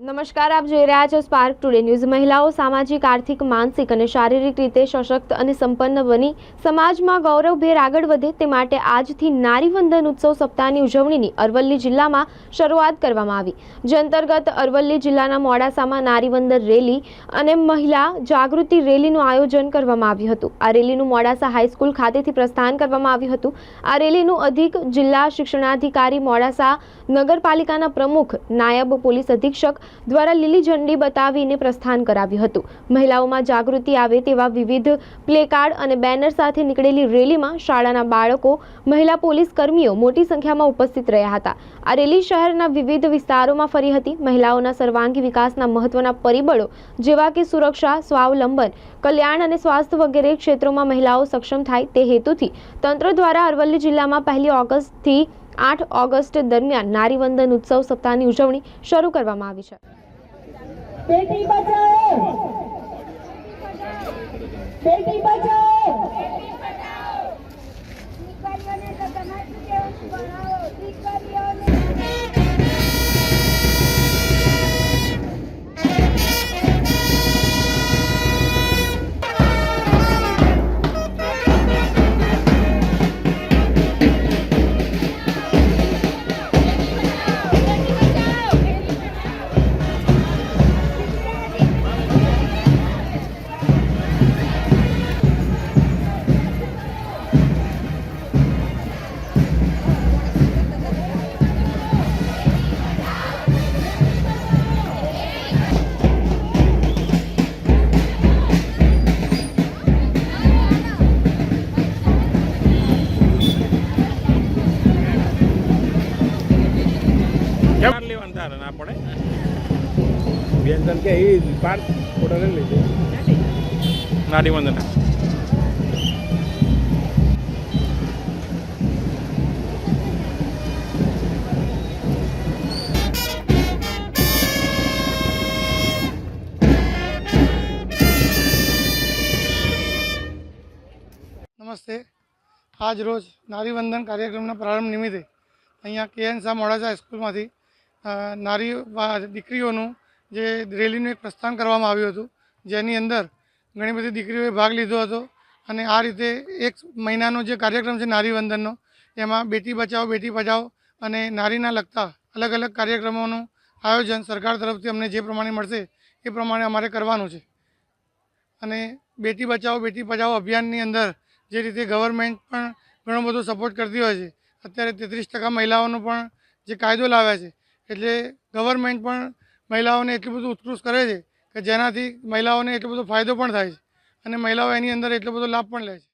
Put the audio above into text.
નમસ્કાર, આપ જોઈ રહ્યા છો સ્પાર્ક ટુડે ન્યૂઝ મહિલાઓ સામાજિક, આર્થિક, માનસિક અને શારીરિક રીતે સશક્ત અને સંપન્ન બની સમાજમાં ગૌરવભેર આગળ વધે તે માટે આજથી નારી વંદન ઉત્સવ સપ્તાહની ઉજવણીની અરવલ્લી જિલ્લામાં શરૂઆત કરવામાં આવી. જે અંતર્ગત અરવલ્લી જિલ્લાના મોડાસામાં નારીવંદન રેલી અને મહિલા જાગૃતિ રેલીનું આયોજન કરવામાં આવ્યું હતું. આ રેલીનું મોડાસા હાઈસ્કૂલ ખાતેથી પ્રસ્થાન કરવામાં આવ્યું હતું. આ રેલીનું અધિક જિલ્લા શિક્ષણાધિકારી મોડાસા નગરપાલિકાના પ્રમુખ, નાયબ પોલીસ અધિક્ષક દ્વારા લીલી ઝંડી બતાવીને પ્રસ્થાન કરાવ્યું હતું. મહિલાઓમાં જાગૃતિ આવે તેવા વિવિધ પ્લેકાર્ડ અને બેનર સાથે નીકળેલી રેલીમાં શાળાના બાળકો, મહિલા પોલીસ કર્મીઓ મોટી સંખ્યામાં ઉપસ્થિત રહ્યા હતા. આ રેલી શહેરના વિવિધ વિસ્તારોમાં ફરી હતી. મહિલાઓના સર્વાંગી વિકાસના મહત્વના પરિબળો જેવા કે સુરક્ષા, સ્વાવલંબન, કલ્યાણ અને સ્વાસ્થ્ય વગેરે ક્ષેત્રોમાં મહિલાઓ સક્ષમ થાય તે હેતુથી તંત્ર દ્વારા અરવલ્લી જિલ્લામાં પહેલી ઓગસ્ટથી આઠ ઓગસ્ટ દરમિયાન નારીવંદન ઉત્સવ સપ્તાહની ઉજવણી શરૂ કરવામાં આવી છે. બેટી બચાવો! બેન તને કે એ પાર ફોટો લઈ લેજે નારી વંદન નમસ્તે. આજ રોજ નારીવંદન કાર્યક્રમના પ્રારંભ નિમિત્તે અહીંયા કેએન શાહ મોડાસા સ્કૂલમાંથી નારી દીકરીઓનું જે રેલીનું એક પ્રસ્થાન કરવામાં આવ્યું હતું, જેની અંદર ઘણી બધી દીકરીઓએ ભાગ લીધો હતો અને આ રીતે એક મહિનાનો જે કાર્યક્રમ છે નારીવંદનનો, એમાં બેટી બચાવો, બેટી પઢાઓ અને નારીના લગતા અલગ અલગ કાર્યક્રમોનું આયોજન સરકાર તરફથી અમને જે પ્રમાણે મળશે એ પ્રમાણે અમારે કરવાનું છે. અને બેટી બચાવો, બેટી પઢાઓ અભિયાનની અંદર જે રીતે ગવર્મેન્ટ પણ ઘણો બધો સપોર્ટ કરતી હોય છે, અત્યારે તેત્રીસ ટકા મહિલાઓનો પણ જે કાયદો લાવ્યા છે, એટલે ગવર્મેન્ટ પણ મહિલાઓને એટલું બધું ઉત્કૃષ્ટ કરે છે કે જેનાથી મહિલાઓને એટલો બધો ફાયદો પણ થાય છે અને મહિલાઓ એની અંદર એટલો બધો લાભ પણ લે છે.